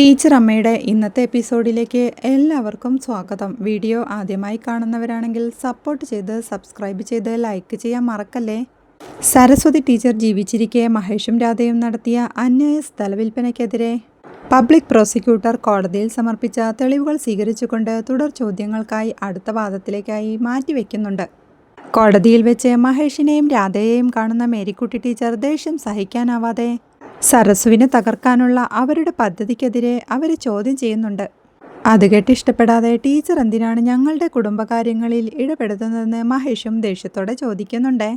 Teacher അമ്മയുടെ ഇന്നത്തെ എപ്പിസോഡിലേക്ക് എല്ലാവർക്കും സ്വാഗതം. വീഡിയോ ആദ്യമായി കാണുന്നവരാണെങ്കിൽ സപ്പോർട്ട് ചെയ്ത് സബ്സ്ക്രൈബ് ചെയ്ത് ലൈക്ക് ചെയ്യാൻ മറക്കല്ലേ? സരസ്വതി ടീച്ചർ ജീവിച്ചിരിക്കെ മഹേഷും രാധയും നടത്തിയ അന്യായ സ്ഥലവിൽപ്പനയ്ക്കെതിരെ പബ്ലിക് പ്രോസിക്യൂട്ടർ കോടതിയിൽ സമർപ്പിച്ച തെളിവുകൾ സ്വീകരിച്ചുകൊണ്ട് തുടർ ചോദ്യങ്ങൾക്കായി അടുത്ത വാദത്തിലേക്കായി മാറ്റിവെക്കുന്നുണ്ട്. കോടതിയിൽ വെച്ച് മഹേഷിനെയും രാധയെയും കാണുന്ന മേരിക്കുട്ടി ടീച്ചർ ദേഷ്യം സഹിക്കാനാവാതെ സരസുവിനെ തകർക്കാനുള്ള അവരുടെ പദ്ധതിക്കെതിരെ അവരെ ചോദ്യം ചെയ്യുന്നുണ്ട്. അത് കേട്ട് ഇഷ്ടപ്പെടാതെ ടീച്ചർ എന്തിനാണ് ഞങ്ങളുടെ കുടുംബകാര്യങ്ങളിൽ ഇടപെടുന്നതെന്ന് മഹേഷും ദേഷ്യത്തോടെ ചോദിക്കുന്നുണ്ട്.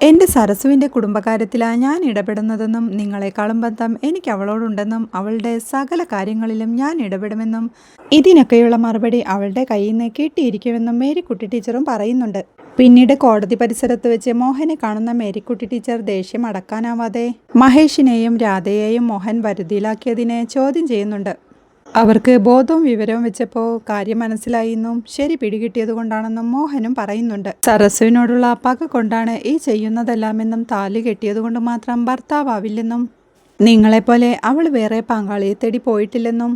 എന്റെ സരസുവിന്റെ കുടുംബകാര്യത്തിലാണ് ഞാൻ ഇടപെടുന്നതെന്നും നിങ്ങളെക്കാളും ബന്ധം എനിക്ക് അവളോടുണ്ടെന്നും അവളുടെ സകല കാര്യങ്ങളിലും ഞാൻ ഇടപെടുമെന്നും ഇതിനൊക്കെയുള്ള മറുപടി അവളുടെ കയ്യിൽ നിന്ന് കിട്ടിയിരിക്കുമെന്നും മേരിക്കുട്ടി ടീച്ചറും പറയുന്നുണ്ട്. പിന്നീട് കോടതി പരിസരത്ത് വെച്ച് മോഹനെ കാണുന്ന മേരിക്കുട്ടി ടീച്ചർ ദേഷ്യം അടക്കാനാവാതെ മഹേഷിനെയും രാധയെയും മോഹൻ വരുതിയിലാക്കിയതിനെ ചോദ്യം ചെയ്യുന്നുണ്ട്. അവർക്ക് ബോധവും വിവരവും വെച്ചപ്പോൾ കാര്യം മനസ്സിലായെന്നും ശരി പിടികിട്ടിയതുകൊണ്ടാണെന്നും മോഹനും പറയുന്നുണ്ട്. സരസുവിനോടുള്ള പക കൊണ്ടാണ് ഈ ചെയ്യുന്നതെല്ലാമെന്നും താലി കെട്ടിയതുകൊണ്ട് മാത്രം ഭർത്താവില്ലെന്നും നിങ്ങളെപ്പോലെ അവൾ വേറെ പങ്കാളിയെ തേടി പോയിട്ടില്ലെന്നും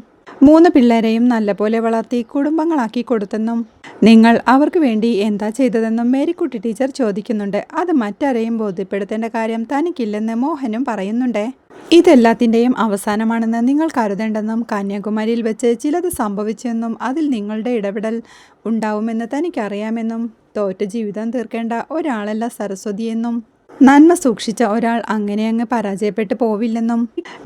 മൂന്ന് പിള്ളേരെയും നല്ലപോലെ വളർത്തി കുടുംബങ്ങളാക്കി കൊടുത്തെന്നും നിങ്ങൾ അവർക്ക് വേണ്ടി എന്താ ചെയ്തതെന്നും മേരിക്കുട്ടി ടീച്ചർ ചോദിക്കുന്നുണ്ട്. അത് മറ്റാരെയും ബോധ്യപ്പെടുത്തേണ്ട കാര്യം തനിക്കില്ലെന്ന് മോഹനും പറയുന്നുണ്ട്. ഇതെല്ലാത്തിന്റെയും അവസാനമാണെന്ന് നിങ്ങൾ കരുതേണ്ടെന്നും കന്യാകുമാരിയിൽ വെച്ച് ചിലത് സംഭവിച്ചെന്നും അതിൽ നിങ്ങളുടെ ഇടപെടൽ ഉണ്ടാവുമെന്ന് തനിക്കറിയാമെന്നും തോറ്റ ജീവിതം തീർക്കേണ്ട ഒരാളല്ല സരസ്വതിയെന്നും നന്മ സൂക്ഷിച്ച ഒരാൾ അങ്ങനെ അങ്ങ് പരാജയപ്പെട്ടു പോവില്ലെന്നും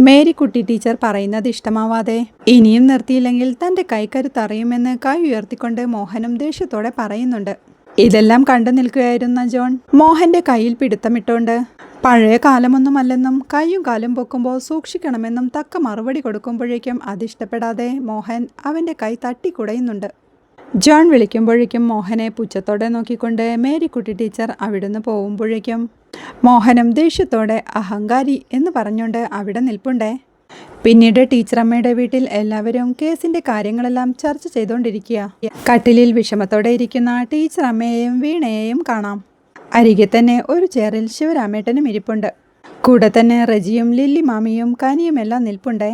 മേരിക്കുട്ടി ടീച്ചർ പറയുന്നത് ഇഷ്ടമാവാതെ ഇനിയും നിർത്തിയില്ലെങ്കിൽ തന്റെ കൈക്കരുത്തറിയുമെന്ന് കൈ ഉയർത്തിക്കൊണ്ട് മോഹനും ദേഷ്യത്തോടെ പറയുന്നുണ്ട്. ഇതെല്ലാം കണ്ടു നിൽക്കുകയായിരുന്ന ജോൺ മോഹന്റെ കയ്യിൽ പിടുത്തമിട്ടുകൊണ്ട് പഴയ കാലമൊന്നുമല്ലെന്നും കൈയും കാലും പൊക്കുമ്പോൾ സൂക്ഷിക്കണമെന്നും തക്ക മറുപടി കൊടുക്കുമ്പോഴേക്കും അതിഷ്ടപ്പെടാതെ മോഹൻ അവന്റെ കൈ തട്ടിക്കുടയുന്നുണ്ട്. ജോൺ വിളിക്കുമ്പോഴേക്കും മോഹനെ പുച്ഛത്തോടെ നോക്കിക്കൊണ്ട് മേരിക്കുട്ടി ടീച്ചർ അവിടുന്ന് പോകുമ്പോഴേക്കും മോഹനം ദേഷ്യത്തോടെ അഹങ്കാരി എന്ന് പറഞ്ഞുകൊണ്ട് അവിടെ നിൽപ്പുണ്ടേ? പിന്നീട് ടീച്ചറമ്മയുടെ വീട്ടിൽ എല്ലാവരും കേസിന്റെ കാര്യങ്ങളെല്ലാം ചർച്ച ചെയ്തുകൊണ്ടിരിക്കുക കട്ടിലിൽ വിഷമത്തോടെ ഇരിക്കുന്ന ടീച്ചറമ്മയെയും വീണയെയും കാണാം. അരികെ തന്നെ ഒരു ചെയറിൽ ശിവരാമേട്ടനും ഇരിപ്പുണ്ട്. കൂടെ തന്നെ റജിയും ലില്ലി മാമിയും കനിയുമെല്ലാം നിൽപ്പുണ്ടേ?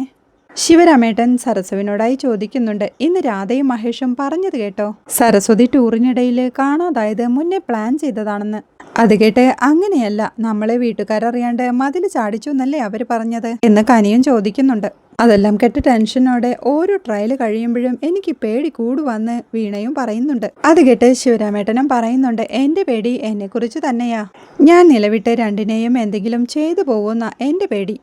ശിവരാമേട്ടൻ സരസ്വതിനോടായി ചോദിക്കുന്നുണ്ട്. ഇന്ന് രാധയും മഹേഷും പറഞ്ഞത് കേട്ടോ? സരസ്വതി ടൂറിനിടയിൽ കാണാതായത് മുന്നേ പ്ലാൻ ചെയ്തതാണെന്ന്. അത് കേട്ട് അങ്ങനെയല്ല നമ്മളെ വീട്ടുകാരറിയാണ്ട് മതിൽ ചാടിച്ചു എന്നല്ലേ അവർ പറഞ്ഞത്? എന്ന് കനിയും ചോദിക്കുന്നുണ്ട്. അതെല്ലാം കേട്ട് ടെൻഷനോടെ ഓരോ ട്രയൽ കഴിയുമ്പോഴും എനിക്ക് പേടി കൂടുവന്ന് വീണയും പറയുന്നുണ്ട്. അത് കേട്ട് ശിവരാമേട്ടനും പറയുന്നുണ്ട് എന്റെ പേടി എന്നെക്കുറിച്ച് തന്നെയാ. ഞാൻ നിലവിട്ട് രണ്ടിനെയും എന്തെങ്കിലും ചെയ്തു പോകുന്ന എന്റെ പേടി.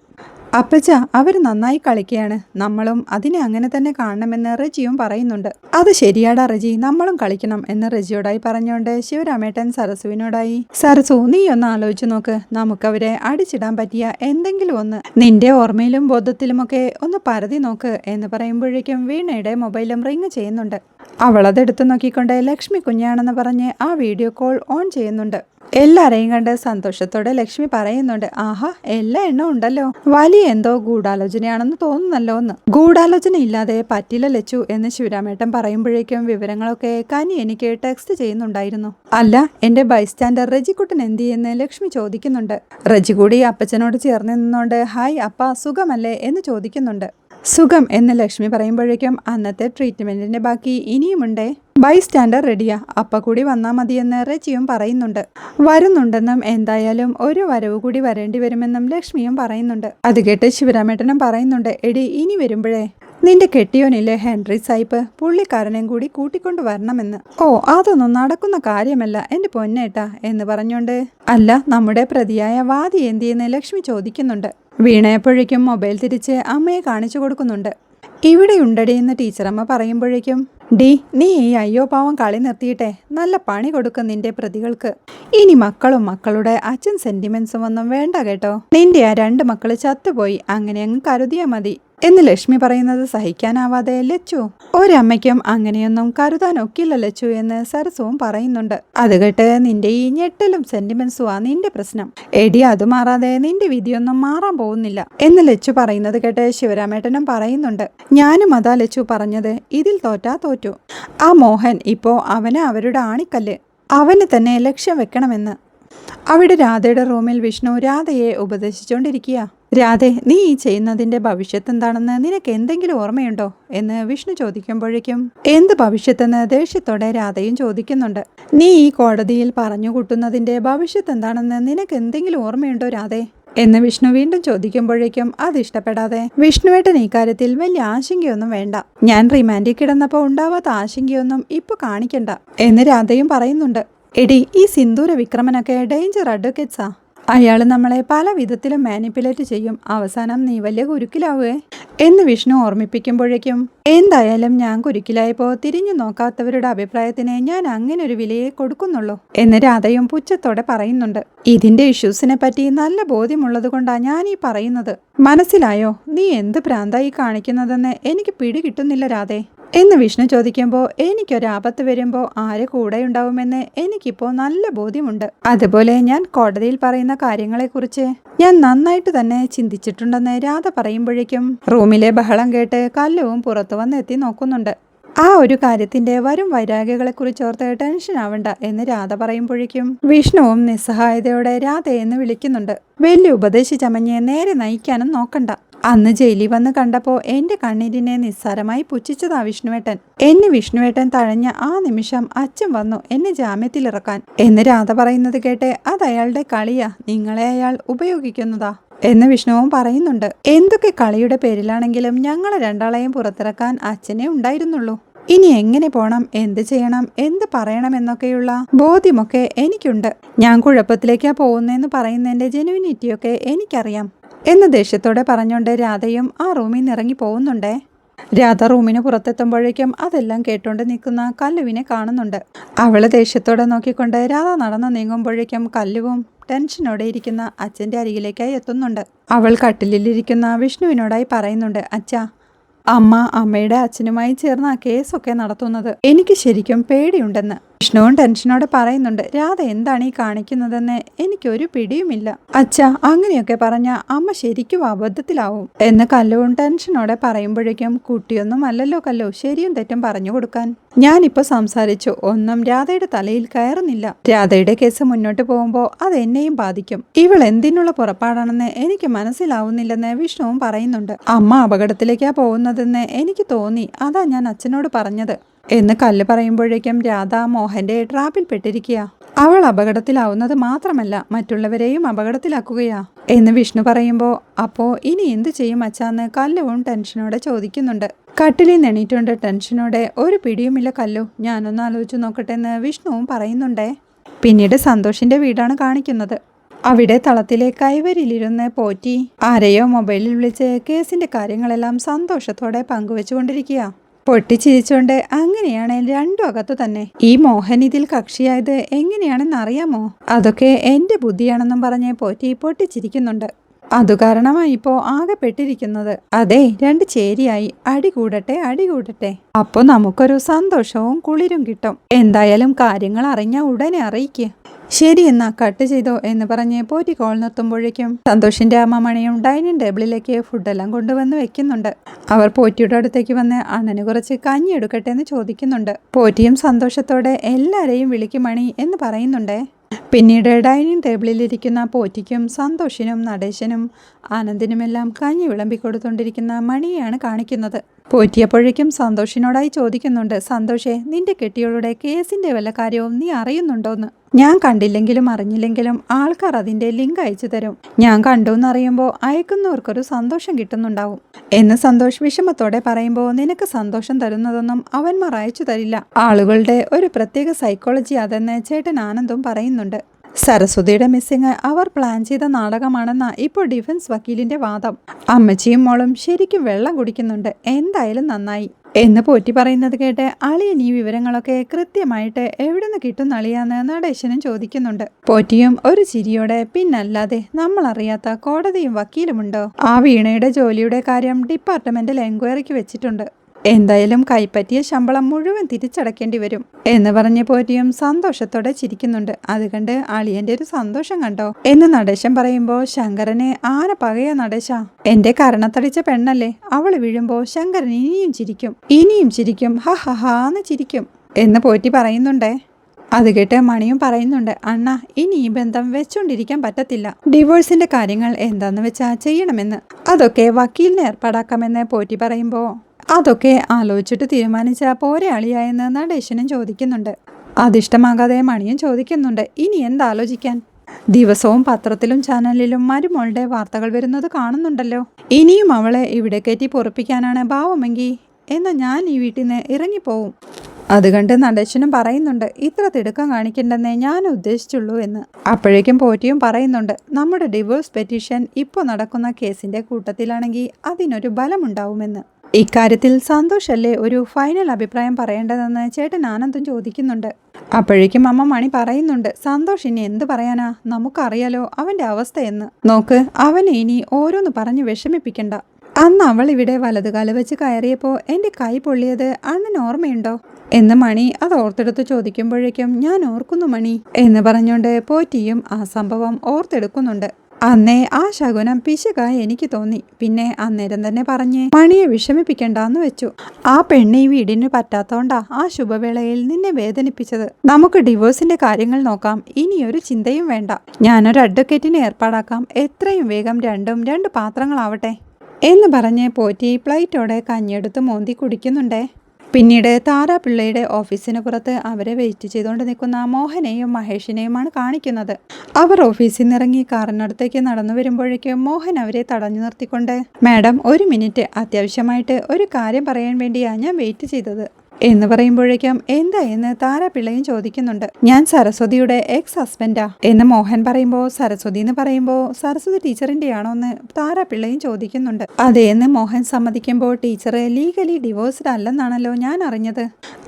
അപ്പച്ച അവർ നന്നായി കളിക്കുകയാണ് നമ്മളും അതിനെ അങ്ങനെ തന്നെ കാണണമെന്ന് റജിയും പറയുന്നുണ്ട്. അത് ശരിയാടാ റജി നമ്മളും കളിക്കണം എന്ന് റജിയോടായി പറഞ്ഞുകൊണ്ട് ശിവരാമേട്ടൻ സരസുവിനോടായി സരസു നീ ഒന്ന് ആലോചിച്ചു നോക്ക്. നമുക്കവരെ അടിച്ചിടാൻ പറ്റിയ എന്തെങ്കിലും ഒന്ന്. നിന്റെ ഓർമ്മയിലും ബോധത്തിലുമൊക്കെ ഒന്ന് പരതി നോക്ക് എന്ന് പറയുമ്പോഴേക്കും വീണയുടെ മൊബൈലും റിങ് ചെയ്യുന്നുണ്ട്. അവളതെടുത്തു നോക്കിക്കൊണ്ട് ലക്ഷ്മി കുഞ്ഞാണെന്ന് പറഞ്ഞ് ആ വീഡിയോ കോൾ ഓൺ ചെയ്യുന്നുണ്ട്. എല്ലാരെയും കണ്ട് സന്തോഷത്തോടെ ലക്ഷ്മി പറയുന്നുണ്ട് ആഹാ എല്ലാ എണ്ണം ഉണ്ടല്ലോ. വലിയ എന്തോ ഗൂഢാലോചനയാണെന്ന് തോന്നുന്നല്ലോ എന്ന്. ഗൂഢാലോചന ഇല്ലാതെ പറ്റില്ല ലച്ചു എന്ന് ശിവരാമേട്ടൻ പറയുമ്പോഴേക്കും വിവരങ്ങളൊക്കെ കനി എനിക്ക് ടെക്സ്റ്റ് ചെയ്യുന്നുണ്ടായിരുന്നു. അല്ല എന്റെ ബൈസ്റ്റാൻഡർ റജിക്കുട്ടൻ എന്തി എന്ന് ലക്ഷ്മി ചോദിക്കുന്നുണ്ട്. റജി കൂടി അപ്പച്ചനോട് ചേർന്ന് നിന്നുകൊണ്ട് ഹായ് അപ്പ സുഖമല്ലേ? എന്ന് ചോദിക്കുന്നുണ്ട്. സുഖം എന്ന് ലക്ഷ്മി പറയുമ്പോഴേക്കും അന്നത്തെ ട്രീറ്റ്മെന്റിന്റെ ബാക്കി ഇനിയുമുണ്ടേ. ബൈ സ്റ്റാൻഡർ റെഡിയാ അപ്പ കൂടി വന്നാൽ മതിയെന്ന് റെച്ചിയും പറയുന്നുണ്ട്. വരുന്നുണ്ടെന്നും എന്തായാലും ഒരു വരവ് കൂടി വരേണ്ടി വരുമെന്നും ലക്ഷ്മിയും പറയുന്നുണ്ട്. അത് കേട്ട് ശിവരാമേട്ടനും പറയുന്നുണ്ട് എടി ഇനി വരുമ്പോഴേ നിന്റെ കെട്ടിയോനില്ലേ ഹെൻറി സായിപ്പ്? പുള്ളിക്കാരനെയും കൂടി കൂട്ടിക്കൊണ്ടു വരണമെന്ന്. ഓ അതൊന്നും നടക്കുന്ന കാര്യമല്ല എന്റെ പൊന്നേട്ടാ എന്ന് പറഞ്ഞുകൊണ്ട് അല്ല നമ്മുടെ പ്രതിയായ വാദി എന്തിയെന്ന് ലക്ഷ്മി ചോദിക്കുന്നുണ്ട്. വീണയപ്പോഴേക്കും മൊബൈൽ തിരിച്ച് അമ്മയെ കാണിച്ചു കൊടുക്കുന്നുണ്ട്. ഇവിടെ ഉണ്ടടി എന്ന് ടീച്ചറമ്മ പറയുമ്പോഴേക്കും ഡി നീ ഈ അയ്യോ പാവം കളി നിർത്തിയിട്ടെ നല്ല പണി കൊടുക്കും നിന്റെ പ്രതികൾക്ക്. ഇനി മക്കളും മക്കളുടെ അച്ഛൻ സെന്റിമെന്റ്സും ഒന്നും വേണ്ട കേട്ടോ. നിന്റെ ആ രണ്ട് മക്കൾ ചത്തുപോയി അങ്ങനെ അങ്ങ് കരുതിയാ മതി. എന്ന് ലക്ഷ്മി പറയുന്നത് സഹിക്കാനാവാതെ ലച്ചു ഒരമ്മയ്ക്കും അങ്ങനെയൊന്നും കരുതാൻ ഒക്കില്ല ലച്ചു എന്ന് സരസവും പറയുന്നുണ്ട്. അത് കേട്ട് നിന്റെ ഈ ഞെട്ടലും സെന്റിമെന്റ്സും ആ നിന്റെ പ്രശ്നം. എടി അത് മാറാതെ നിന്റെ വിധിയൊന്നും മാറാൻ പോകുന്നില്ല എന്ന് ലച്ചു പറയുന്നത് കേട്ട് ശിവരാമേട്ടനും പറയുന്നുണ്ട്. ഞാനും അതാ ലച്ചു പറഞ്ഞത് ഇതിൽ തോറ്റാ തോറ്റു. ആ മോഹൻ ഇപ്പോ അവന് അവരുടെ ആണിക്കല്ല്. അവന് തന്നെ ലക്ഷ്യം വെക്കണമെന്ന്. അവിടെ രാധയുടെ റൂമിൽ വിഷ്ണു രാധയെ ഉപദേശിച്ചുകൊണ്ടിരിക്കുക രാധെ നീ ഈ ചെയ്യുന്നതിന്റെ ഭവിഷ്യത്ത് എന്താണെന്ന് നിനക്ക് എന്തെങ്കിലും ഓർമ്മയുണ്ടോ? എന്ന് വിഷ്ണു ചോദിക്കുമ്പോഴേക്കും എന്ത് ഭവിഷ്യത്തെന്ന് ദേഷ്യത്തോടെ രാധയും ചോദിക്കുന്നുണ്ട്. നീ ഈ കോടതിയിൽ പറഞ്ഞു കൂട്ടുന്നതിന്റെ ഭവിഷ്യത്ത് എന്താണെന്ന് നിനക്ക് എന്തെങ്കിലും ഓർമ്മയുണ്ടോ രാധെ? എന്ന് വിഷ്ണു വീണ്ടും ചോദിക്കുമ്പോഴേക്കും അത് ഇഷ്ടപ്പെടാതെ. വിഷ്ണുവേട്ടൻ ഈ കാര്യത്തിൽ വലിയ ആശങ്കയൊന്നും വേണ്ട. ഞാൻ റിമാൻഡിൽ കിടന്നപ്പോൾ ഉണ്ടാവാത്ത ആശങ്കയൊന്നും ഇപ്പൊ കാണിക്കണ്ട. എന്ന് രാധയും പറയുന്നുണ്ട്. എടി ഈ സിന്ദൂര വിക്രമനൊക്കെ ഡേഞ്ചർ അഡ്വക്കേറ്റ്സാ? അയാൾ നമ്മളെ പല വിധത്തിലും മാനിപ്പുലേറ്റ് ചെയ്യും. അവസാനം നീ വലിയ കുരുക്കിലാവുകേ എന്ന് വിഷ്ണു ഓർമ്മിപ്പിക്കുമ്പോഴേക്കും എന്തായാലും ഞാൻ കുരുക്കിലായപ്പോൾ തിരിഞ്ഞു നോക്കാത്തവരുടെ അഭിപ്രായത്തിന് ഞാൻ അങ്ങനെ ഒരു വിലയെ കൊടുക്കുന്നുള്ളൂ എന്ന് രാധയും പുച്ഛത്തോടെ പറയുന്നുണ്ട്. ഇതിന്റെ ഇഷ്യൂസിനെ പറ്റി നല്ല ബോധ്യമുള്ളത് കൊണ്ടാണ് ഞാൻ ഈ പറയുന്നത്. മനസ്സിലായോ? നീ എന്ത് ഭ്രാന്തായി കാണിക്കുന്നതെന്ന് എനിക്ക് പിടികിട്ടുന്നില്ല രാധേ എന്ന് വിഷ്ണു ചോദിക്കുമ്പോൾ എനിക്കൊരാപത്ത് വരുമ്പോൾ ആര് കൂടെയുണ്ടാവുമെന്ന് എനിക്കിപ്പോൾ നല്ല ബോധ്യമുണ്ട്. അതുപോലെ ഞാൻ കോടതിയിൽ പറയുന്ന കാര്യങ്ങളെക്കുറിച്ച് ഞാൻ നന്നായിട്ട് തന്നെ ചിന്തിച്ചിട്ടുണ്ടെന്ന് രാധ പറയുമ്പോഴേക്കും റൂമിലെ ബഹളം കേട്ട് കല്ലവും പുറത്തു വന്നെത്തി നോക്കുന്നുണ്ട്. ആ ഒരു കാര്യത്തിന്റെ വരും വൈരാഗ്യങ്ങളെക്കുറിച്ച് ഓർത്ത് ടെൻഷൻ ആവണ്ട എന്ന് രാധ പറയുമ്പോഴേക്കും വിഷ്ണുവും നിസ്സഹായതയോടെ രാധയെന്ന് വിളിക്കുന്നുണ്ട്. വലിയ ഉപദേശിച്ചമഞ്ഞ് നേരെ നയിക്കാനും നോക്കണ്ട. അന്ന് ജയിലിൽ വന്ന് കണ്ടപ്പോ എന്റെ കണ്ണീരിനെ നിസ്സാരമായി പുച്ഛിച്ചതാ വിഷ്ണുവേട്ടൻ. എന്നെ വിഷ്ണുവേട്ടൻ തഴഞ്ഞ ആ നിമിഷം അച്ഛൻ വന്നു എന്നെ ജാമ്യത്തിലിറക്കാൻ. എന്ന് രാധ പറയുന്നത് കേട്ടെ അത് അയാളുടെ കളിയാ നിങ്ങളെ അയാൾ ഉപയോഗിക്കുന്നതാ എന്ന് വിഷ്ണുവും പറയുന്നുണ്ട്. എന്തൊക്കെ കളിയുടെ പേരിലാണെങ്കിലും ഞങ്ങളെ രണ്ടാളെയും പുറത്തിറക്കാൻ അച്ഛനെ ഉണ്ടായിരുന്നുള്ളൂ. ഇനി എങ്ങനെ പോണം എന്ത് ചെയ്യണം എന്ത് പറയണം എന്നൊക്കെയുള്ള ബോധ്യമൊക്കെ എനിക്കുണ്ട്. ഞാൻ കുഴപ്പത്തിലേക്കാ പോകുന്നതെന്ന് പറയുന്നതിന്റെ ജെനുവിനിറ്റിയൊക്കെ എനിക്കറിയാം. എന്ന് ദേഷ്യത്തോടെ പറഞ്ഞുകൊണ്ട് രാധയും ആ റൂമിൽ നിന്ന് ഇറങ്ങി പോകുന്നുണ്ടേ. രാധ റൂമിന് പുറത്തെത്തുമ്പോഴേക്കും അതെല്ലാം കേട്ടോണ്ട് നിൽക്കുന്ന കല്ലുവിനെ കാണുന്നുണ്ട്. അവൾ ദേഷ്യത്തോടെ നോക്കിക്കൊണ്ട് രാധ നടന്നു നീങ്ങുമ്പോഴേക്കും കല്ലുവും ടെൻഷനോടെ ഇരിക്കുന്ന അച്ഛന്റെ അരികിലേക്കായി എത്തുന്നുണ്ട്. അവൾ കട്ടിലിരിക്കുന്ന വിഷ്ണുവിനോടായി പറയുന്നുണ്ട് അച്ഛാ അമ്മ അമ്മയുടെ അച്ഛനുമായി ചേർന്ന് കേസൊക്കെ നടത്തുന്നത്. എനിക്ക് ശരിക്കും പേടിയുണ്ടെന്ന്. വിഷ്ണുവും ടെൻഷനോടെ പറയുന്നുണ്ട് രാധ എന്താണ് ഈ കാണിക്കുന്നതെന്ന് എനിക്കൊരു പിടിയുമില്ല. അച്ഛ അങ്ങനെയൊക്കെ പറഞ്ഞ അമ്മ ശരിക്കും അബദ്ധത്തിലാവും. എന്ന് കല്ലുവും ടെൻഷനോടെ പറയുമ്പോഴേക്കും കുട്ടിയൊന്നും അല്ലല്ലോ കല്ലു ശരിയും തെറ്റും പറഞ്ഞു കൊടുക്കാൻ. ഞാനിപ്പോ സംസാരിച്ചു ഒന്നും രാധയുടെ തലയിൽ കയറുന്നില്ല. രാധയുടെ കേസ് മുന്നോട്ട് പോകുമ്പോൾ അത് എന്നെയും ബാധിക്കും. ഇവൾ എന്തിനുള്ള പുറപ്പാടാണെന്ന് എനിക്ക് മനസ്സിലാവുന്നില്ലെന്ന് വിഷ്ണുവും പറയുന്നുണ്ട്. അമ്മ അപകടത്തിലേക്കാ പോകുന്നതെന്ന് എനിക്ക് തോന്നി അതാ ഞാൻ അച്ഛനോട് പറഞ്ഞത്. എന്ന് കല്ല് പറയുമ്പോഴേക്കും രാധ മോഹന്റെ ട്രാപ്പിൽ പെട്ടിരിക്കുക. അവൾ അപകടത്തിലാവുന്നത് മാത്രമല്ല മറ്റുള്ളവരെയും അപകടത്തിലാക്കുകയാ. എന്ന് വിഷ്ണു പറയുമ്പോൾ അപ്പോ ഇനി എന്തു ചെയ്യും അച്ചാന്ന് കല്ലുവും ടെൻഷനോടെ ചോദിക്കുന്നുണ്ട്. കട്ടിലിൽ നെണീറ്റുണ്ട് ടെൻഷനോടെ ഒരു പിടിയുമില്ല കല്ലു ഞാനൊന്ന് ആലോചിച്ച് നോക്കട്ടെ എന്ന് വിഷ്ണുവും പറയുന്നുണ്ടേ. പിന്നീട് സന്തോഷിന്റെ വീടാണ് കാണിക്കുന്നത്. അവിടെ തളത്തിലെ കൈവരിലിരുന്ന് പോറ്റി ആരെയോ മൊബൈലിൽ വിളിച്ച് കേസിന്റെ കാര്യങ്ങളെല്ലാം സന്തോഷത്തോടെ പങ്കുവെച്ചുകൊണ്ടിരിക്കുക. പൊട്ടിച്ചിരിച്ചുകൊണ്ട് അങ്ങനെയാണ് രണ്ടും അകത്തു തന്നെ. ഈ മോഹൻ ഇതിൽ കക്ഷിയായത് എങ്ങനെയാണെന്ന് അറിയാമോ അതൊക്കെ എന്റെ ബുദ്ധിയാണെന്നും പറഞ്ഞ് പോറ്റി പൊട്ടിച്ചിരിക്കുന്നുണ്ട്. അതു കാരണമായി ആകെ പെട്ടിരിക്കുന്നത്. അതെ രണ്ട് ചേരിയായി. അടി കൂടട്ടെ അടി കൂടട്ടെ. അപ്പോൾ നമുക്കൊരു സന്തോഷവും കുളിരും കിട്ടും. എന്തായാലും കാര്യങ്ങൾ അറിഞ്ഞ ഉടനെ അറിയിക്കുക ശരി എന്നാ കട്ട് ചെയ്തോ എന്ന് പറഞ്ഞ് പോറ്റി കോൾ നിർത്തുമ്പോഴേക്കും സന്തോഷിന്റെ അമ്മ മണിയും ഡൈനിങ് ടേബിളിലേക്ക് ഫുഡെല്ലാം കൊണ്ടുവന്ന് വെക്കുന്നുണ്ട്. അവർ പോറ്റിയുടെ അടുത്തേക്ക് വന്ന് അണ്ണന് കുറച്ച് കഞ്ഞി എടുക്കട്ടെ എന്ന് ചോദിക്കുന്നുണ്ട്. പോറ്റിയും സന്തോഷത്തോടെ എല്ലാരെയും വിളിക്കും മണി എന്ന് പറയുന്നുണ്ടേ. പിന്നീട് ഡൈനിങ് ടേബിളിലിരിക്കുന്ന പോറ്റിക്കും സന്തോഷിനും നടേശനും ആനന്ദിനുമെല്ലാം കഞ്ഞി വിളമ്പിക്കൊടുത്തുകൊണ്ടിരിക്കുന്ന മണിയെയാണ് കാണിക്കുന്നത്. പോറ്റിയപ്പോഴേക്കും സന്തോഷിനോടായി ചോദിക്കുന്നുണ്ട് സന്തോഷേ നിന്റെ കെട്ടിയോളുടെ കേസിന്റെ വല്ല കാര്യവും നീ അറിയുന്നുണ്ടോന്ന്? ഞാൻ കണ്ടില്ലെങ്കിലും അറിഞ്ഞില്ലെങ്കിലും ആൾക്കാർ അതിന്റെ ലിങ്ക് അയച്ചു തരും. ഞാൻ കണ്ടു എന്നറിയുമ്പോൾ അയക്കുന്നവർക്കൊരു സന്തോഷം കിട്ടുന്നുണ്ടാവും. എന്ന് സന്തോഷ് വിഷമത്തോടെ പറയുമ്പോൾ നിനക്ക് സന്തോഷം തരുന്നതൊന്നും അവന്മാർ അയച്ചു തരില്ല. ആളുകളുടെ ഒരു പ്രത്യേക സൈക്കോളജി അതെന്ന് ചേട്ടൻ ആനന്ദും പറയുന്നുണ്ട്. സരസ്വതിയുടെ മിസ്സിങ് അവർ പ്ലാൻ ചെയ്ത നാടകമാണെന്ന ഇപ്പോൾ ഡിഫൻസ് വക്കീലിന്റെ വാദം. അമ്മച്ചിയും മോളും ശരിക്കും വെള്ളം കുടിക്കുന്നുണ്ട്. എന്തായാലും നന്നായി. എന്ന് പോറ്റി പറയുന്നത് കേട്ട് അളിയൻ ഈ വിവരങ്ങളൊക്കെ കൃത്യമായിട്ട് എവിടുന്ന് കിട്ടുന്ന അളിയാന്ന് നടേശനും ചോദിക്കുന്നുണ്ട്. പോറ്റിയും ഒരു ചിരിയോടെ പിന്നല്ലാതെ നമ്മൾ അറിയാത്ത കോടതിയും വക്കീലുമുണ്ടോ? ആ വീണയുടെ ജോലിയുടെ കാര്യം ഡിപ്പാർട്ട്മെന്റിൽ എൻക്വയറിക്ക് വെച്ചിട്ടുണ്ട്. എന്തായാലും കൈപ്പറ്റിയ ശമ്പളം മുഴുവൻ തിരിച്ചടക്കേണ്ടി വരും എന്ന് പറഞ്ഞ പോറ്റിയും സന്തോഷത്തോടെ ചിരിക്കുന്നുണ്ട്. അത് കണ്ട് അളിയന്റെ ഒരു സന്തോഷം കണ്ടോ? എന്ന് നടേശൻ പറയുമ്പോ ശങ്കരനെ ആന പകയ നടേശ. എന്റെ കരണത്തടിച്ച പെണ്ണല്ലേ. അവൾ വീഴുമ്പോ ശങ്കരൻ ഇനിയും ചിരിക്കും. ഇനിയും ചിരിക്കും. ഹ ഹ ഹാന്ന് ചിരിക്കും. എന്ന് പോറ്റി പറയുന്നുണ്ടേ. അത് കേട്ട് മണിയും പറയുന്നുണ്ട് അണ്ണ ഇനി ഈ ബന്ധം വെച്ചുകൊണ്ടിരിക്കാൻ പറ്റത്തില്ല. ഡിവോഴ്സിന്റെ കാര്യങ്ങൾ എന്താന്ന് വെച്ചാ ചെയ്യണമെന്ന്. അതൊക്കെ വക്കീലിനെ ഏർപ്പാടാക്കാമെന്ന് പോറ്റി പറയുമ്പോൾ അതൊക്കെ ആലോചിച്ചിട്ട് തീരുമാനിച്ച പോരെ അളിയായെന്ന് നടേശനും ചോദിക്കുന്നുണ്ട്. അതിഷ്ടമാകാതെ മണിയും ചോദിക്കുന്നുണ്ട് ഇനി എന്താലോചിക്കാൻ? ദിവസവും പത്രത്തിലും ചാനലിലും മരുമോളുടെ വാർത്തകൾ വരുന്നത് കാണുന്നുണ്ടല്ലോ. ഇനിയും അവളെ ഇവിടെ കയറ്റി പൊറപ്പിക്കാനാണ് ഭാവമെങ്കിൽ എന്നാൽ ഞാൻ ഈ വീട്ടിൽ നിന്ന് ഇറങ്ങിപ്പോവും. അത് കണ്ട് നടേശനും പറയുന്നുണ്ട് ഇത്ര തിടുക്കം കാണിക്കണ്ടെന്നേ ഞാൻ ഉദ്ദേശിച്ചുള്ളൂ എന്ന്. അപ്പോഴേക്കും പോറ്റിയും പറയുന്നുണ്ട് നമ്മുടെ ഡിവോഴ്സ് പെറ്റീഷൻ ഇപ്പോൾ നടക്കുന്ന കേസിന്റെ കൂട്ടത്തിലാണെങ്കിൽ അതിനൊരു ബലമുണ്ടാവുമെന്ന്. ഇക്കാര്യത്തിൽ സന്തോഷല്ലേ ഒരു ഫൈനൽ അഭിപ്രായം പറയേണ്ടതെന്ന് ചേട്ടൻ ആനന്ദം ചോദിക്കുന്നുണ്ട്. അപ്പോഴേക്കും അമ്മ മണി പറയുന്നുണ്ട് സന്തോഷ് ഇനി എന്ത് പറയാനാ? നമുക്കറിയാലോ അവന്റെ അവസ്ഥയെന്ന് നോക്ക് അവനെ ഇനി ഓരോന്ന് പറഞ്ഞ് വിഷമിപ്പിക്കണ്ട. അന്ന് അവൾ ഇവിടെ വലതുകാല വെച്ച് കയറിയപ്പോൾ എന്റെ കൈ പൊള്ളിയത് അണ്ണൻ ഓർമ്മയുണ്ടോ? എന്ന് മണി അത് ഓർത്തെടുത്ത് ചോദിക്കുമ്പോഴേക്കും ഞാൻ ഓർക്കുന്നു മണി എന്ന് പറഞ്ഞുകൊണ്ട് പോറ്റിയും ആ സംഭവം ഓർത്തെടുക്കുന്നുണ്ട്. അന്നേ ആ ശകുനം പിശകായി എനിക്ക് തോന്നി. പിന്നെ അന്നേരം തന്നെ പറഞ്ഞേ മണിയെ വിഷമിപ്പിക്കണ്ടെന്ന് വെച്ചു. ആ പെണ്ണ് വീടിന് പറ്റാത്തോണ്ടാ ആ ശുഭവേളയിൽ നിന്നെ വേദനിപ്പിച്ചത്. നമുക്ക് ഡിവോഴ്സിന്റെ കാര്യങ്ങൾ നോക്കാം. ഇനി ഒരു ചിന്തയും വേണ്ട. ഞാനൊരു അഡ്വക്കേറ്റിനെ ഏർപ്പാടാക്കാം. എത്രയും വേഗം രണ്ടും രണ്ട് പാത്രങ്ങളാവട്ടെ. എന്ന് പറഞ്ഞ് പോറ്റി പ്ലേറ്റോടെ കഞ്ഞിയെടുത്ത് മോന്തി കുടിക്കുന്നുണ്ടേ. പിന്നീട് താരാപിള്ളയുടെ ഓഫീസിന് പുറത്ത് അവരെ വെയിറ്റ് ചെയ്തുകൊണ്ട് നിൽക്കുന്ന മോഹനെയും മഹേഷിനെയുമാണ് കാണിക്കുന്നത്. അവർ ഓഫീസിൽ നിന്നിറങ്ങി കാറിനടുത്തേക്ക് നടന്നു വരുമ്പോഴേക്കും മോഹൻ അവരെ തടഞ്ഞു നിർത്തിക്കൊണ്ട് മാഡം ഒരു മിനിറ്റ്. അത്യാവശ്യമായിട്ട് ഒരു കാര്യം പറയാൻ വേണ്ടിയാണ് ഞാൻ വെയിറ്റ് ചെയ്തത്. എന്ന് പറയുമ്പോഴേക്കും എന്താ എന്ന് താരപിള്ളയും ചോദിക്കുന്നുണ്ട്. ഞാൻ സരസ്വതിയുടെ എക്സ് ഹസ്ബൻഡാ എന്ന് മോഹൻ പറയുമ്പോൾ സരസ്വതി എന്ന് പറയുമ്പോൾ സരസ്വതി ടീച്ചറിന്റെ ആണോ എന്ന് താരപിള്ളയും ചോദിക്കുന്നുണ്ട്. അതേന്ന് മോഹൻ സമ്മതിക്കുമ്പോൾ ടീച്ചർ ലീഗലി ഡിവോഴ്സ്ഡ് അല്ലെന്നാണല്ലോ ഞാൻ അറിഞ്ഞത്.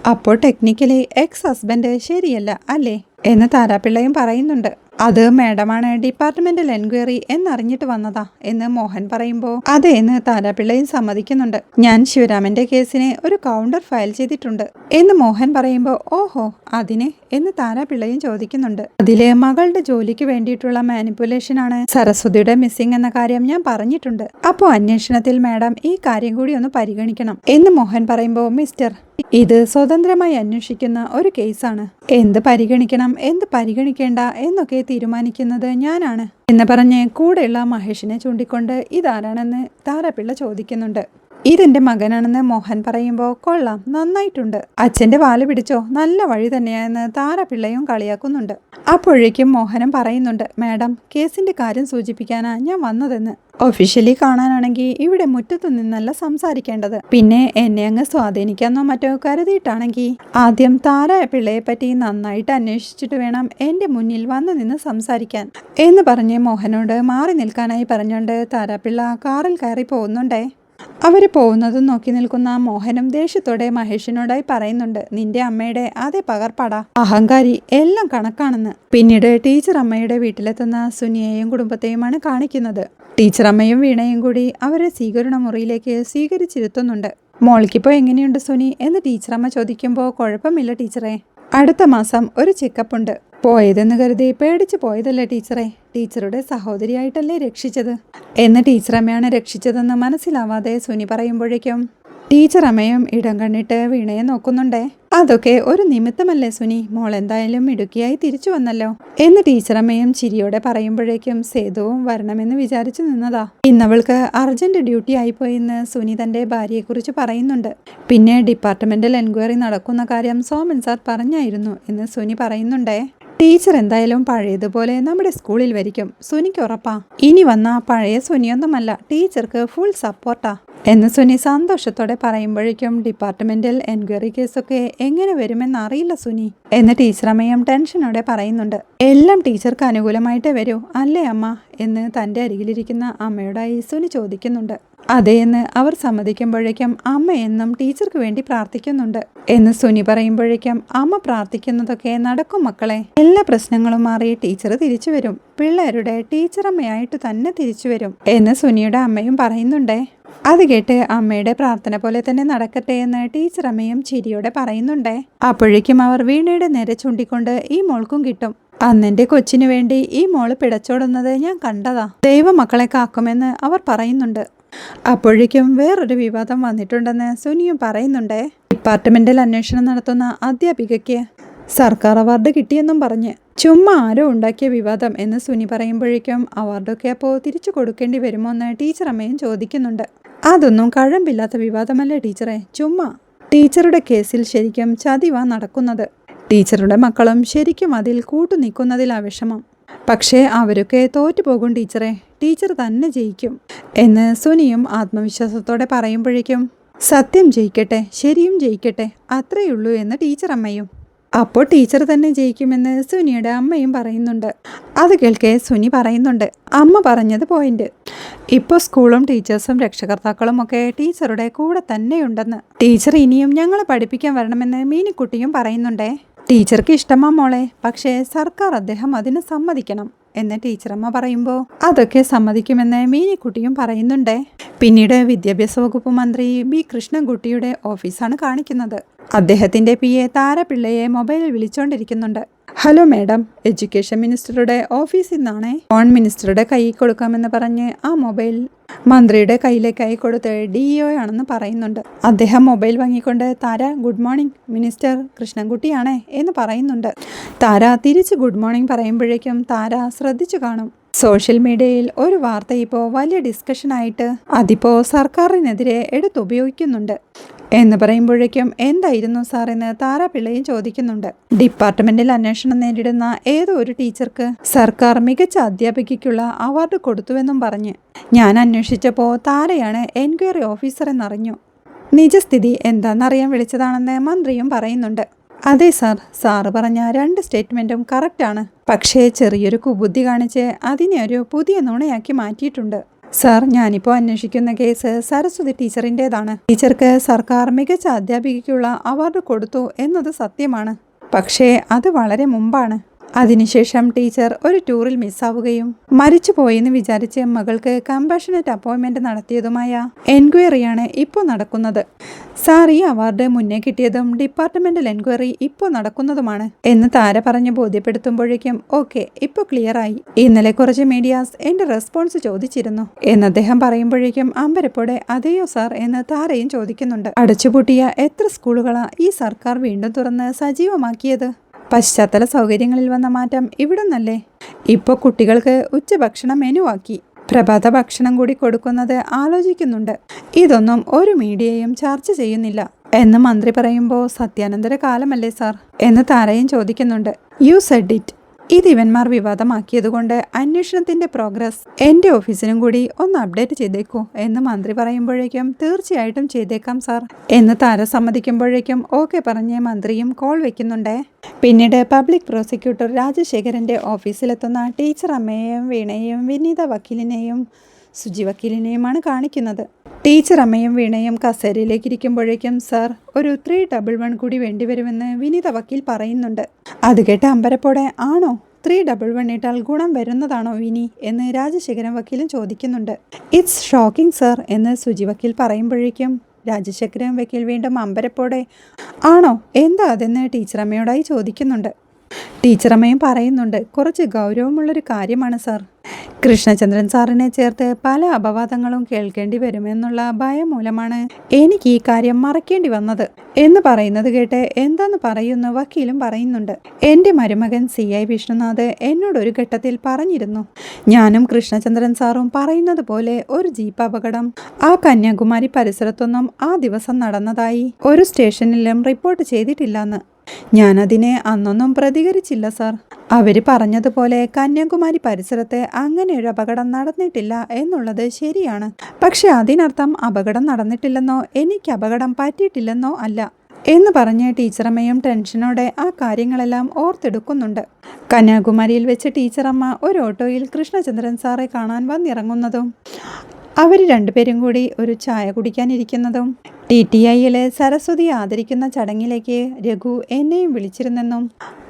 അപ്പോൾ ടെക്നിക്കലി എക്സ് ഹസ്ബൻഡ് ശരിയല്ല അല്ലേ? എന്ന് താരാപിള്ളയും പറയുന്നുണ്ട്. അത് മാഡമാണ് ഡിപ്പാർട്ട്മെന്റൽ എൻക്വയറി എന്നറിഞ്ഞിട്ട് വന്നതാ എന്ന് മോഹൻ പറയുമ്പോൾ അതെ എന്ന് താരാപിള്ളയും സമ്മതിക്കുന്നുണ്ട്. ഞാൻ ശിവരാമന്റെ കേസിനെ ഒരു കൗണ്ടർ ഫയൽ ചെയ്തിട്ടുണ്ട്. എന്ന് മോഹൻ പറയുമ്പോൾ ഓഹോ അതിനെ? എന്ന് താരാപിള്ളയും ചോദിക്കുന്നുണ്ട്. അതിലെ മകളുടെ ജോലിക്ക് വേണ്ടിയിട്ടുള്ള മാനിപ്പുലേഷൻ ആണ് സരസ്വതിയുടെ മിസ്സിംഗ് എന്ന കാര്യം ഞാൻ പറഞ്ഞിട്ടുണ്ട്. അപ്പോൾ അന്വേഷണത്തിൽ മാഡം ഈ കാര്യം കൂടി ഒന്ന് പരിഗണിക്കണം. എന്ന് മോഹൻ പറയുമ്പോൾ മിസ്റ്റർ ഇത് സ്വതന്ത്രമായി അന്വേഷിക്കുന്ന ഒരു കേസാണ്. എന്ത് പരിഗണിക്കണം? എന്ത് പരിഗണിക്കേണ്ട? എന്നൊക്കെ തീരുമാനിക്കുന്നത് ഞാനാണ്. എന്ന് പറഞ്ഞ് കൂടെയുള്ള മഹേഷിനെ ചൂണ്ടിക്കൊണ്ട് ഇതാരാണെന്ന് താരപിള്ള ചോദിക്കുന്നുണ്ട്. ഇതെന്റെ മകനാണെന്ന് മോഹൻ പറയുമ്പോൾ കൊള്ളാം നന്നായിട്ടുണ്ട്. അച്ഛന്റെ വാൽ പിടിച്ചോ നല്ല വഴി തന്നെയാണെന്ന് താരപ്പിള്ളയും കളിയാക്കുന്നുണ്ട്. അപ്പോഴേക്കും മോഹനം പറയുന്നുണ്ട് മാഡം കേസിന്റെ കാര്യം സൂചിപ്പിക്കാനാ ഞാൻ വന്നതെന്ന്. ഒഫീഷ്യലി കാണാനാണെങ്കിൽ ഇവിടെ മുറ്റത്തു നിന്നല്ല സംസാരിക്കേണ്ടത്. പിന്നെ എന്നെ അങ്ങ് സ്വാധീനിക്കാന്നോ മറ്റോ കരുതിയിട്ടാണെങ്കിൽ ആദ്യം താര പിള്ളയെ പറ്റി നന്നായിട്ട് അന്വേഷിച്ചിട്ട് വേണം എന്റെ മുന്നിൽ വന്നു നിന്ന് സംസാരിക്കാൻ. എന്ന് പറഞ്ഞ് മോഹനോട് മാറി നിൽക്കാനായി പറഞ്ഞുകൊണ്ട് താരാപിള്ള കാറിൽ കയറി പോകുന്നുണ്ടേ. അവർ പോകുന്നതും നോക്കി നിൽക്കുന്ന മോഹനും ദേഷ്യത്തോടെ മഹേഷിനോടായി പറയുന്നുണ്ട് നിന്റെ അമ്മയുടെ അതെ പകർപ്പാടാ. അഹങ്കാരി എല്ലാം കണക്കാണെന്ന്. പിന്നീട് ടീച്ചർ അമ്മയുടെ വീട്ടിലെത്തുന്ന സുനിയെയും കുടുംബത്തെയുമാണ് കാണിക്കുന്നത്. ടീച്ചർ അമ്മയും വീണയും കൂടി അവരെ സ്വീകരണ മുറിയിലേക്ക് സ്വീകരിച്ചിരുത്തുന്നുണ്ട്. മോൾക്കിപ്പോൾ എങ്ങനെയുണ്ട് സുനി? എന്ന് ടീച്ചർ അമ്മ ചോദിക്കുമ്പോൾ കുഴപ്പമില്ല ടീച്ചറെ. അടുത്ത മാസം ഒരു ചെക്കപ്പ് ഉണ്ട് പോയതെന്ന് കരുതി പേടിച്ചു പോയതല്ലേ ടീച്ചറെ? ടീച്ചറുടെ സഹോദരിയായിട്ടല്ലേ രക്ഷിച്ചത്? എന്ന് ടീച്ചറമ്മയാണ് രക്ഷിച്ചതെന്ന് മനസ്സിലാവാതെ സുനി പറയുമ്പോഴേക്കും ടീച്ചർ അമ്മയും ഇടം കണ്ണിട്ട് വീണയെ നോക്കുന്നുണ്ടേ. അതൊക്കെ ഒരു നിമിത്തമല്ലേ സുനി? മോൾ എന്തായാലും ഇടുക്കിയായി തിരിച്ചു വന്നല്ലോ. എന്ന് ടീച്ചറമ്മയും ചിരിയോടെ പറയുമ്പോഴേക്കും സേതുവും വരണമെന്ന് വിചാരിച്ചു നിന്നതാ. ഇന്നവൾക്ക് അർജന്റ് ഡ്യൂട്ടി ആയിപ്പോയി എന്ന് സുനി തന്റെ ഭാര്യയെക്കുറിച്ച് പറയുന്നുണ്ട്. പിന്നെ ഡിപ്പാർട്ട്മെന്റൽ എൻക്വയറി നടക്കുന്ന കാര്യം സോമൻ സാർ പറഞ്ഞായിരുന്നു എന്ന് സുനി പറയുന്നുണ്ടേ. ടീച്ചർ എന്തായാലും പഴയതുപോലെ നമ്മുടെ സ്കൂളിൽ വരിക്കും. സുനിക്ക് ഉറപ്പാ. ഇനി വന്ന പഴയ സുനിയൊന്നുമല്ല ടീച്ചർക്ക് ഫുൾ സപ്പോർട്ടാ എന്ന് സുനി സന്തോഷത്തോടെ പറയുമ്പോഴേക്കും ഡിപ്പാർട്ട്മെന്റൽ എൻക്വയറി കേസൊക്കെ എങ്ങനെ വരുമെന്ന് അറിയില്ല സുനി. എന്ന് ടീച്ചറമ്മയും ടെൻഷനോടെ പറയുന്നുണ്ട്. എല്ലാം ടീച്ചർക്ക് അനുകൂലമായിട്ടേ വരൂ അല്ലേ അമ്മ? എന്ന് തന്റെ അരികിലിരിക്കുന്ന അമ്മയോട് ഐസുവിന് ചോദിക്കുന്നുണ്ട്. അതെയെന്ന് അവർ സമ്മതിക്കുമ്പോഴേക്കും അമ്മ എന്നും ടീച്ചർക്ക് വേണ്ടി പ്രാർത്ഥിക്കുന്നുണ്ട് എന്ന് സുനി പറയുമ്പോഴേക്കും അമ്മ പ്രാർത്ഥിക്കുന്നതൊക്കെ നടക്കും മക്കളെ. എല്ലാ പ്രശ്നങ്ങളും മാറി ടീച്ചർ തിരിച്ചു വരും. പിള്ളേരുടെ ടീച്ചറമ്മയായിട്ട് തന്നെ തിരിച്ചു വരും എന്ന് സുനിയുടെ അമ്മയും പറയുന്നുണ്ടേ. അത് കേട്ട് അമ്മയുടെ പ്രാർത്ഥന പോലെ തന്നെ നടക്കട്ടെ എന്ന് ടീച്ചർ അമ്മയും ചിരിയോടെ പറയുന്നുണ്ടേ. അപ്പോഴേക്കും അവർ വീണയുടെ നേരെ ചൂണ്ടിക്കൊണ്ട് ഈ മോൾക്കും കിട്ടും. അന്നെന്റെ കൊച്ചിനു വേണ്ടി ഈ മോൾ പിടച്ചോടുന്നത് ഞാൻ കണ്ടതാ. ദൈവമക്കളെ കാക്കുമെന്ന് അവർ പറയുന്നുണ്ട്. അപ്പോഴേക്കും വേറൊരു വിവാദം വന്നിട്ടുണ്ടെന്ന് സുനിയും പറയുന്നുണ്ടേ. ഡിപ്പാർട്ട്മെന്റിൽ അന്വേഷണം നടത്തുന്ന അധ്യാപികയ്ക്ക് സർക്കാർ അവാർഡ് കിട്ടിയെന്നും പറഞ്ഞ് ചുമ്മാ ആരോ ഉണ്ടാക്കിയ വിവാദം എന്ന് സുനി പറയുമ്പോഴേക്കും അവാർഡൊക്കെ അപ്പോൾ തിരിച്ചു കൊടുക്കേണ്ടി വരുമോ എന്ന് ടീച്ചർ അമ്മയും ചോദിക്കുന്നുണ്ട്. അതൊന്നും കഴമ്പില്ലാത്ത വിവാദമല്ലേ ടീച്ചറെ? ചുമ്മാ. ടീച്ചറുടെ കേസിൽ ശരിക്കും ചതിവാ നടക്കുന്നത്. ടീച്ചറുടെ മക്കളും ശരിക്കും അതിൽ കൂട്ടുനിൽക്കുന്നതിലാ വിഷമം. പക്ഷേ അവരൊക്കെ തോറ്റുപോകും ടീച്ചറെ. ടീച്ചർ തന്നെ ജയിക്കും. എന്ന് സുനിയും ആത്മവിശ്വാസത്തോടെ പറയുമ്പോഴേക്കും സത്യം ജയിക്കട്ടെ ശരിയും ജയിക്കട്ടെ അത്രയുള്ളൂ എന്ന് ടീച്ചർ അമ്മയും. അപ്പോൾ ടീച്ചർ തന്നെ ജയിക്കുമെന്ന് സുനിയുടെ അമ്മയും പറയുന്നുണ്ട്. അത് കേൾക്കെ സുനി പറയുന്നുണ്ട്. അമ്മ പറഞ്ഞത് പോയിന്റ്. ഇപ്പോൾ സ്കൂളും ടീച്ചേഴ്സും രക്ഷകർത്താക്കളും ഒക്കെ ടീച്ചറുടെ കൂടെ തന്നെയുണ്ടെന്ന്. ടീച്ചർ ഇനിയും ഞങ്ങളെ പഠിപ്പിക്കാൻ വരണമെന്ന് മീനിക്കുട്ടിയും പറയുന്നുണ്ടേ. ടീച്ചർക്ക് ഇഷ്ടമാ മോളെ പക്ഷേ സർക്കാർ അദ്ദേഹം അതിന് സമ്മതിക്കണം എന്ന് ടീച്ചറമ്മ പറയുമ്പോൾ അതൊക്കെ സമ്മതിക്കുമെന്ന് മീനിക്കുട്ടിയും പറയുന്നുണ്ടേ. പിന്നീട് വിദ്യാഭ്യാസ വകുപ്പ് മന്ത്രി ബി കൃഷ്ണൻകുട്ടിയുടെ ഓഫീസാണ് കാണിക്കുന്നത്. അദ്ദേഹത്തിന്റെ പി എ താരപിള്ളയെ മൊബൈലിൽ വിളിച്ചോണ്ടിരിക്കുന്നുണ്ട്. ഹലോ മാഡം എഡ്യൂക്കേഷൻ മിനിസ്റ്ററുടെ ഓഫീസിൽ നിന്നാണേ. ഫോൺ മിനിസ്റ്ററുടെ കൈ കൊടുക്കാമെന്ന് പറഞ്ഞ് ആ മൊബൈൽ മന്ത്രിയുടെ കയ്യിലേക്കായി കൊടുത്ത് ഡി ഇ ആണെന്ന് പറയുന്നുണ്ട്. അദ്ദേഹം മൊബൈൽ വാങ്ങിക്കൊണ്ട് താര ഗുഡ് മോർണിംഗ് മിനിസ്റ്റർ കൃഷ്ണൻകുട്ടിയാണേ എന്ന് പറയുന്നുണ്ട്. താര തിരിച്ച് ഗുഡ് മോർണിംഗ് പറയുമ്പോഴേക്കും താര ശ്രദ്ധിച്ചു കാണും. സോഷ്യൽ മീഡിയയിൽ ഒരു വാർത്ത ഇപ്പോൾ വലിയ ഡിസ്കഷനായിട്ട് അതിപ്പോൾ സർക്കാരിനെതിരെ എടുത്തുപയോഗിക്കുന്നുണ്ട്. എന്ന് പറയുമ്പോഴേക്കും എന്തായിരുന്നു സാർ എന്ന് താരാപിള്ളയും ചോദിക്കുന്നുണ്ട്. ഡിപ്പാർട്ട്മെന്റിൽ അന്വേഷണം നേരിടുന്ന ഏതോ ഒരു ടീച്ചർക്ക് സർക്കാർ മികച്ച അധ്യാപികയ്ക്കുള്ള അവാർഡ് കൊടുത്തുവെന്നും പറഞ്ഞ്. ഞാൻ അന്വേഷിച്ചപ്പോൾ താരയാണ് എൻക്വയറി ഓഫീസർ എന്നറിഞ്ഞു. നിജസ്ഥിതി എന്താണെന്നറിയാൻ വിളിച്ചതാണെന്ന് മന്ത്രിയും പറയുന്നുണ്ട്. അതെ സാർ സാറ് പറഞ്ഞ രണ്ട് സ്റ്റേറ്റ്മെന്റും കറക്റ്റാണ്. പക്ഷേ ചെറിയൊരു കുബുദ്ധി കാണിച്ച് അതിനെ ഒരു പുതിയ നുണയാക്കി മാറ്റിയിട്ടുണ്ട്. സാർ ഞാനിപ്പോൾ അന്വേഷിക്കുന്ന കേസ് സരസ്വതി ടീച്ചറിന്റേതാണ് ടീച്ചർക്ക് സർക്കാർ മികച്ച അധ്യാപികയ്ക്കുള്ള അവാർഡ് കൊടുത്തു എന്നത് സത്യമാണ്. പക്ഷേ അത് വളരെ മുമ്പാണ്. അതിനുശേഷം ടീച്ചർ ഒരു ടൂറിൽ മിസ്സാവുകയും മരിച്ചുപോയെന്ന് വിചാരിച്ച് മകൾക്ക് കമ്പാഷനറ്റ് അപ്പോയിൻമെന്റ് നടത്തിയതുമായ എൻക്വയറിയാണ് ഇപ്പോൾ നടക്കുന്നത്. സാർ ഈ അവാർഡ് മുന്നേ കിട്ടിയതും ഡിപ്പാർട്ട്മെന്റൽ എൻക്വയറി ഇപ്പോൾ നടക്കുന്നതുമാണ് എന്ന് താര പറഞ്ഞു ബോധ്യപ്പെടുത്തുമ്പോഴേക്കും ഓക്കെ ഇപ്പോൾ ക്ലിയറായി ഇന്നലെ കുറച്ച് മീഡിയാസ് എന്റെ റെസ്പോൺസ് ചോദിച്ചിരുന്നു എന്ന് അദ്ദേഹം പറയുമ്പോഴേക്കും അമ്പരപ്പോടെ അതെയോ സാർ എന്ന് താരയും ചോദിക്കുന്നുണ്ട്. അടച്ചുപൂട്ടിയ എത്ര സ്കൂളുകളാ ഈ സർക്കാർ വീണ്ടും തുറന്ന് സജീവമാക്കിയത്? പശ്ചാത്തല സൗകര്യങ്ങളിൽ വന്ന മാറ്റം ഇവിടുന്നല്ലേ? ഇപ്പോൾ കുട്ടികൾക്ക് ഉച്ചഭക്ഷണം മെനുവാക്കി. പ്രഭാത ഭക്ഷണം കൂടി കൊടുക്കുന്നത് ആലോചിക്കുന്നുണ്ട്. ഇതൊന്നും ഒരു മീഡിയയും ചർച്ച ചെയ്യുന്നില്ല. എന്ന് മന്ത്രി പറയുമ്പോൾ സത്യാനന്ദര കാലമല്ലേ സാർ? എന്ന് താരയും ചോദിക്കുന്നുണ്ട്. You said it. ഇത് ഇവന്മാർ വിവാദമാക്കിയതുകൊണ്ട് അന്വേഷണത്തിന്റെ പ്രോഗ്രസ് എന്റെ ഓഫീസിനും കൂടി ഒന്ന് അപ്ഡേറ്റ് ചെയ്തേക്കൂ എന്ന് മന്ത്രി പറയുമ്പോഴേക്കും തീർച്ചയായിട്ടും ചെയ്തേക്കാം സാർ. എന്ന് താര സമ്മതിക്കുമ്പോഴേക്കും ഓക്കെ പറഞ്ഞ് മന്ത്രിയും കോൾ വെക്കുന്നുണ്ട്. പിന്നീട് പബ്ലിക് പ്രോസിക്യൂട്ടർ രാജശേഖരന്റെ ഓഫീസിലെത്തുന്ന ടീച്ചർ അമ്മയെയും വീണയെയും വിനീത വക്കീലിനെയും സുജി വക്കീലിനെയുമാണ് കാണിക്കുന്നത്. ടീച്ചർ അമ്മയും വീണയും കസേരയിലേക്ക് ഇരിക്കുമ്പോഴേക്കും സാർ ഒരു ത്രീ ഡബിൾ വൺ കൂടി വേണ്ടിവരുമെന്ന് വിനീത വക്കീൽ പറയുന്നുണ്ട്. അത് കേട്ട് അമ്പരപ്പോടെ ആണോ? ത്രീ ഡബിൾ വൺ ഇട്ടാൽ ഗുണം വരുന്നതാണോ വിനി? എന്ന് രാജശേഖരൻ വക്കീലും ചോദിക്കുന്നുണ്ട്. ഇറ്റ്സ് ഷോക്കിംഗ് സർ എന്ന് സുജി വക്കീൽ പറയുമ്പോഴേക്കും രാജശേഖരൻ വക്കീൽ വീണ്ടും അമ്പരപ്പോടെ ആണോ? എന്താ അതെന്ന് ടീച്ചർ അമ്മയോടായി ചോദിക്കുന്നുണ്ട്. ടീച്ചറമ്മയും പറയുന്നുണ്ട്. കുറച്ച് ഗൗരവമുള്ളൊരു കാര്യമാണ് സാർ. കൃഷ്ണചന്ദ്രൻ സാറിനെ ചേർത്ത് പല അപവാദങ്ങളും കേൾക്കേണ്ടി വരുമെന്നുള്ള ഭയം മൂലമാണ് എനിക്ക് ഈ കാര്യം മറക്കേണ്ടി വന്നത് എന്ന് പറയുന്നത് കേട്ട് എന്താന്ന് പറയുന്ന വക്കീലും പറയുന്നുണ്ട്. എന്റെ മരുമകൻ സി ഐ വിഷ്ണുനാഥ് എന്നോടൊരു ഘട്ടത്തിൽ പറഞ്ഞിരുന്നു. ഞാനും കൃഷ്ണചന്ദ്രൻ സാറും പറയുന്നത് പോലെ ഒരു ജീപ്പ് അപകടം ആ കന്യാകുമാരി പരിസരത്തൊന്നും ആ ദിവസം നടന്നതായി ഒരു സ്റ്റേഷനിലും റിപ്പോർട്ട് ചെയ്തിട്ടില്ലെന്ന് ഞാനതിനെ അന്നൊന്നും പ്രതികരിച്ചില്ല സാർ. അവർ പറഞ്ഞതുപോലെ കന്യാകുമാരി പരിസരത്ത് അങ്ങനെ ഒരു അപകടം നടന്നിട്ടില്ല എന്നുള്ളത് ശരിയാണ്. പക്ഷെ അതിനർത്ഥം അപകടം നടന്നിട്ടില്ലെന്നോ എനിക്ക് അപകടം പറ്റിയിട്ടില്ലെന്നോ അല്ല എന്ന് പറഞ്ഞ് ടീച്ചറമ്മയും ടെൻഷനോടെ ആ കാര്യങ്ങളെല്ലാം ഓർത്തെടുക്കുന്നുണ്ട്. കന്യാകുമാരിയിൽ വെച്ച് ടീച്ചറമ്മ ഒരു ഓട്ടോയിൽ കൃഷ്ണചന്ദ്രൻ സാറെ കാണാൻ വന്നിറങ്ങുന്നതും അവർ രണ്ടുപേരും കൂടി ഒരു ചായ കുടിക്കാനിരിക്കുന്നതും ടി ടി ഐയിലെ സരസ്വതി ആദരിക്കുന്ന ചടങ്ങിലേക്ക് രഘു എന്നെയും വിളിച്ചിരുന്നെന്നും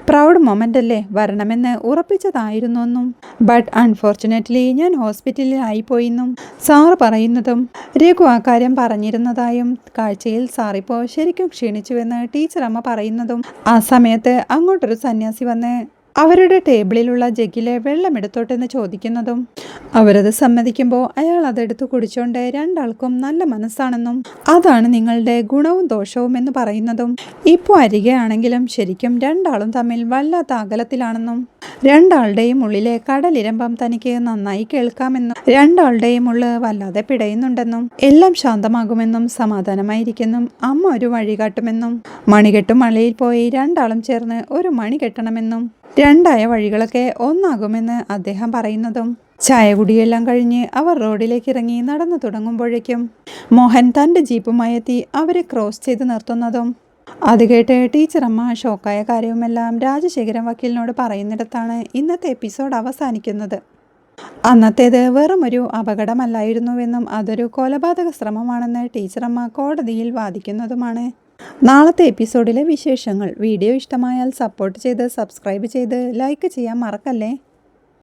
പ്രൗഡ് മൊമെന്റ് അല്ലേ വരണമെന്ന് ഉറപ്പിച്ചതായിരുന്നെന്നും ബട്ട് അൺഫോർച്ചുനേറ്റ്ലി ഞാൻ ഹോസ്പിറ്റലിൽ ആയിപ്പോയിന്നും സാറ് പറയുന്നതും രഘു ആ കാര്യം പറഞ്ഞിരുന്നതായും കാഴ്ചയിൽ സാറിപ്പോൾ ശരിക്കും ക്ഷീണിച്ചുവെന്ന് ടീച്ചറമ്മ പറയുന്നതും ആ സമയത്ത് അങ്ങോട്ടൊരു സന്യാസി വന്ന് അവരുടെ ടേബിളിലുള്ള ജഗ്ഗിലെ വെള്ളം എടുത്തോട്ടെന്ന് ചോദിക്കുന്നതും അവരത് സമ്മതിക്കുമ്പോൾ അയാൾ അതെടുത്ത് കുടിച്ചോണ്ട് രണ്ടാൾക്കും നല്ല മനസ്സാണെന്നും അതാണ് നിങ്ങളുടെ ഗുണവും ദോഷവും എന്ന് പറയുന്നതും. ഇപ്പോൾ അരികെയാണെങ്കിലും ശരിക്കും രണ്ടാളും തമ്മിൽ വല്ലാത്ത അകലത്തിലാണെന്നും രണ്ടാളുടെയും ഉള്ളിലെ കടലിരമ്പം തനിക്ക് നന്നായി കേൾക്കാമെന്നും രണ്ടാളുടെയും ഉള്ള് വല്ലാതെ പിടയുന്നുണ്ടെന്നും എല്ലാം ശാന്തമാകുമെന്നും സമാധാനമായിരിക്കെന്നും അമ്മ ഒരു വഴി കാട്ടുമെന്നും മണികെട്ടും മലയിൽ പോയി രണ്ടാളും ചേർന്ന് ഒരു മണി കെട്ടണമെന്നും രണ്ടായ വഴികളൊക്കെ ഒന്നാകുമെന്ന് അദ്ദേഹം പറയുന്നതും ചായ കുടിയെല്ലാം കഴിഞ്ഞ് അവർ റോഡിലേക്ക് ഇറങ്ങി നടന്നു തുടങ്ങുമ്പോഴേക്കും മോഹൻ തന്റെ ജീപ്പുമായി എത്തി അവരെ ക്രോസ് ചെയ്ത് നിർത്തുന്നതും. അത് കേട്ട് ടീച്ചറമ്മ ഷോക്കായ കാര്യവുമെല്ലാം രാജശേഖരൻ വക്കീലിനോട് പറയുന്നിടത്താണ് ഇന്നത്തെ എപ്പിസോഡ് അവസാനിക്കുന്നത്. അന്നത്തേത് വെറും വെറുമൊരു അപകടമല്ലായിരുന്നുവെന്നും അതൊരു കൊലപാതക ശ്രമമാണെന്ന് ടീച്ചറമ്മ കോടതിയിൽ വാദിക്കുന്നതുമാണ്. നാളത്തെ എപ്പിസോഡിലെ വിശേഷങ്ങൾ വീഡിയോ ഇഷ്ടമായാൽ സപ്പോർട്ട് ചെയ്ത് സബ്സ്ക്രൈബ് ചെയ്ത് ലൈക്ക് ചെയ്യാൻ മറക്കല്ലേ?